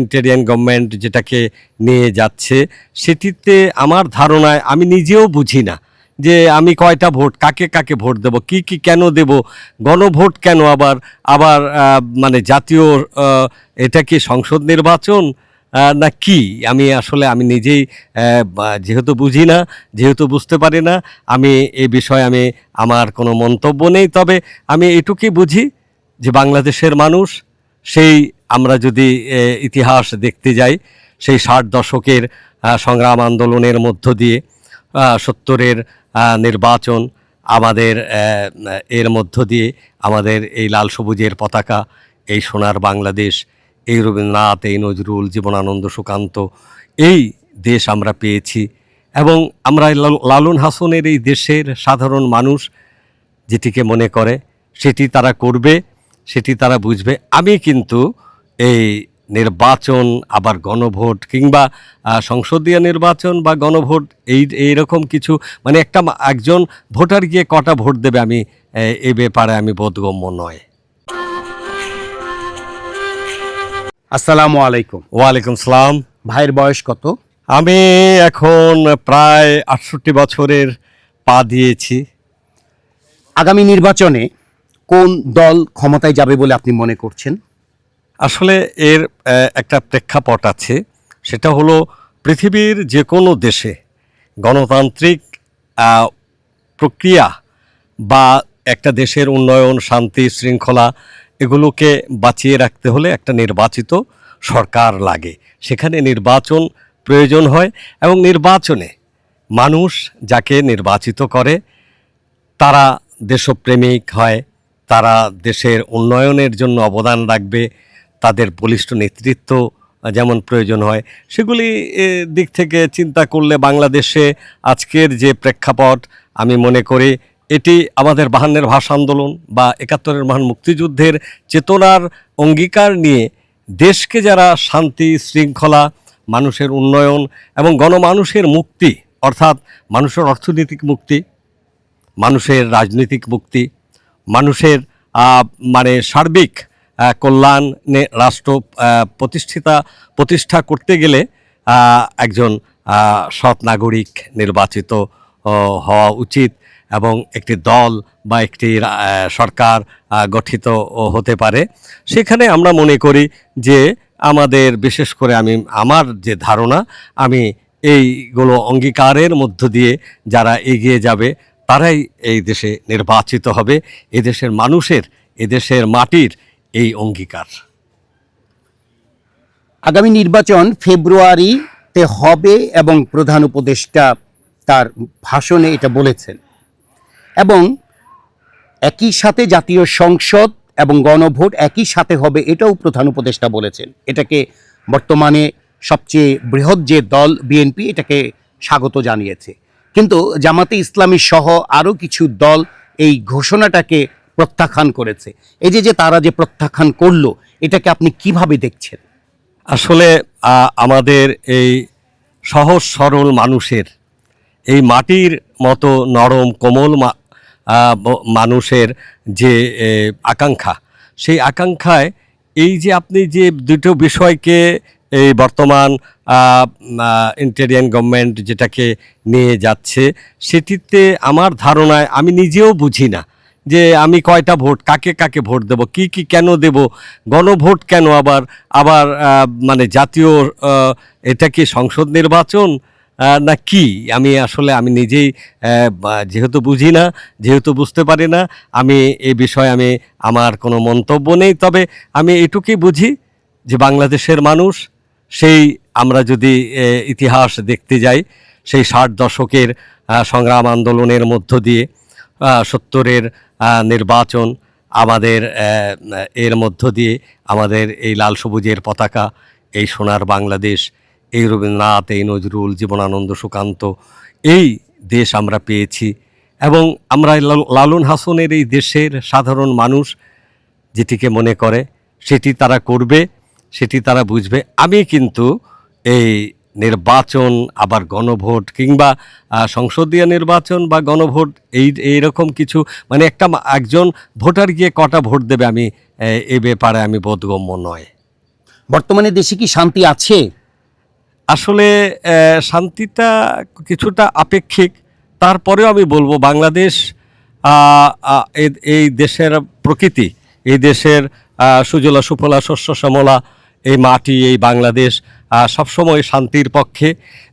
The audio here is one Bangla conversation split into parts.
ইন্টেরিয়ান গভর্নমেন্ট যেটাকে নিয়ে যাচ্ছে, সেটিতে আমার ধারণায় আমি নিজেও বুঝি না যে আমি কয়টা ভোট, কাকে কাকে ভোট দেব, কি কি কেন দেব, গণভোট কেন আবার আবার মানে জাতীয় এটা কি সংসদ নির্বাচন না কি? আমি আসলে আমি নিজেই যেহেতু বুঝি না, যেহেতু বুঝতে পারি না, আমি এ বিষয়ে আমি, আমার কোনো মন্তব্য নেই। তবে আমি এটুকুই বুঝি যে বাংলাদেশের মানুষ সেই আমরা যদি ইতিহাস দেখতে যাই, সেই ষাট দশকের সংগ্রাম আন্দোলনের মধ্য দিয়ে সত্তরের নির্বাচন আমাদের এর মধ্য দিয়ে আমাদের এই লাল সবুজের পতাকা, এই সোনার বাংলাদেশ, এই রবীন্দ্রনাথ, এই নজরুল জীবনানন্দ সুকান্ত, এই দেশ আমরা পেয়েছি। এবং আমরা লাল- লালন হাসনের এই দেশের সাধারণ মানুষ যেটিকে মনে করে, সেটি তারা করবে। সেটি তারা বুঝবে। আমি কিন্তু এই নির্বাচন আবার গণভোট কিংবা সংসদীয় নির্বাচন বা গণভোট এই এইরকম কিছু মানে একটা একজন ভোটার গিয়ে কটা ভোট দেবে আমি এ ব্যাপারে আমি বোধগম্য নয়। আসসালামু আলাইকুম। ওয়ালাইকুম সালাম। ভাইয়ের বয়স কত? আমি এখন প্রায় আটষট্টি বছরের পা দিয়েছি। আগামী নির্বাচনে কোন দল ক্ষমতায় যাবে বলে আপনি মনে করছেন? আসলে এর একটা প্রেক্ষাপট আছে। সেটা হলো পৃথিবীর যে কোনো দেশে গণতান্ত্রিক প্রক্রিয়া বা একটা দেশের উন্নয়ন, শান্তি, শৃঙ্খলা এগুলোকে বাঁচিয়ে রাখতে হলে একটা নির্বাচিত সরকার লাগে। সেখানে নির্বাচন প্রয়োজন হয় এবং নির্বাচনে মানুষ যাকে নির্বাচিত করে, তারা দেশপ্রেমিক হয় তারা দেশের উন্নয়নের জন্য অবদান রাখবে, তাদের বলিষ্ঠ নেতৃত্ব যেমন প্রয়োজন হয়। সেগুলি দিক থেকে চিন্তা করলে বাংলাদেশে আজকের যে প্রেক্ষাপট, আমি মনে করি এটি আমাদের বাহান্নের ভাষা আন্দোলন বা একাত্তরের মহান মুক্তিযুদ্ধের চেতনার অঙ্গীকার নিয়ে দেশকে যারা শান্তি, শৃঙ্খলা, মানুষের উন্নয়ন এবং গণমানুষের মুক্তি, অর্থাৎ মানুষের অর্থনৈতিক মুক্তি, মানুষের রাজনৈতিক মুক্তি মানুষের মানে সার্বিক কল্যাণে রাষ্ট্র প্রতিষ্ঠিতা, প্রতিষ্ঠা করতে গেলে একজন সৎ নাগরিক নির্বাচিত হওয়া উচিত এবং একটি দল বা একটি সরকার গঠিত হতে পারে। সেখানে আমরা মনে করি যে আমাদের, বিশেষ করে আমি, আমার যে ধারণা, আমি এইগুলো অঙ্গীকারের মধ্য দিয়ে যারা এগিয়ে যাবে তারাই এই দেশে নির্বাচিত হবে, এদেশের মানুষের, এদেশের মাটির এই অঙ্গীকার। আগামী নির্বাচন ফেব্রুয়ারিতে হবে এবং প্রধান উপদেষ্টা তার ভাষণে এটা বলেছেন। এবং একই সাথে জাতীয় সংসদ এবং গণভোট একই সাথে হবে এটাও প্রধান উপদেষ্টা বলেছেন। এটাকে বর্তমানে সবচেয়ে বৃহৎ যে দল বিএনপি, এটাকে স্বাগত জানিয়েছে। কিন্তু জামাতে ইসলামী সহ আরও কিছু দল এই ঘোষণাটাকে প্রত্যাখ্যান করেছে। এই যে যে তারা যে প্রত্যাখ্যান করল, এটাকে আপনি কীভাবে দেখছেন? আসলে আমাদের এই সহজ সরল মানুষের, এই মাটির মতো নরম কোমল মানুষের যে আকাঙ্ক্ষা, সেই আকাঙ্ক্ষায় এই যে আপনি যে দুটো বিষয়কে এই বর্তমান ইন্টেরিয়ান গভর্নমেন্ট যেটাকে নিয়ে যাচ্ছে, সেটিতে আমার ধারণায় আমি নিজেও বুঝি না যে আমি কয়টা ভোট, কাকে কাকে ভোট দেব, কি কি কেন দেব, গণভোট কেন আবার আবার মানে জাতীয় এটা কি সংসদ নির্বাচন না কি? আমি আসলে, আমি নিজেই যেহেতু বুঝি না, যেহেতু বুঝতে পারি না, আমি এ বিষয়ে আমি, আমার কোনো মন্তব্য নেই, তবে আমি এটুকুই বুঝি যে বাংলাদেশের মানুষ সেই আমরা যদি ইতিহাস দেখতে যাই, সেই ষাট দশকের সংগ্রাম আন্দোলনের মধ্য দিয়ে সত্তরের নির্বাচন আমাদের এর মধ্য দিয়ে আমাদের এই লাল সবুজের পতাকা, এই সোনার বাংলাদেশ, এই রবীন্দ্রনাথ, এই নজরুল জীবনানন্দ সুকান্ত, এই দেশ আমরা পেয়েছি। এবং আমরা লাল- লালন হাসনের এই দেশের সাধারণ মানুষ যেটিকে মনে করে, সেটি তারা করবে। সেটি তারা বুঝবে। আমি কিন্তু এই নির্বাচন আবার গণভোট কিংবা সংসদীয় নির্বাচন বা গণভোট এই এইরকম কিছু মানে একটা একজন ভোটার গিয়ে কটা ভোট দেবে আমি এ ব্যাপারে আমি বোধগম্য নয়। বর্তমানে দেশে কি শান্তি আছে? আসলে শান্তিটা কিছুটা আপেক্ষিক। তারপরেও আমি বলব বাংলাদেশ এই দেশের প্রকৃতি এই দেশের সুজলা সুফলা শস্য শ্যামলা এই মাটি, এই বাংলাদেশ সবসময় শান্তির পক্ষে।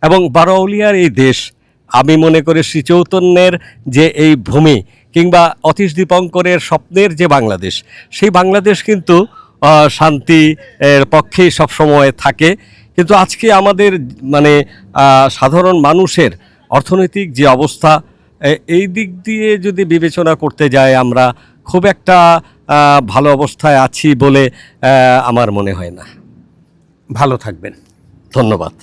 এবং বারৌলিয়ার এই দেশ, আমি মনে করি শ্রী চৈতন্যের যে এই ভূমি কিংবা অতীশ দীপঙ্করের স্বপ্নের যে বাংলাদেশ, সেই বাংলাদেশ কিন্তু শান্তি এর পক্ষেই সবসময় থাকে। কিন্তু আজকে আমাদের মানে সাধারণ মানুষের অর্থনৈতিক যে অবস্থা এই দিক দিয়ে যদি বিবেচনা করতে যাই, আমরা খুব একটা ভালো অবস্থায় আছি বলে আমার মনে হয় না। ভালো থাকবেন। ধন্যবাদ।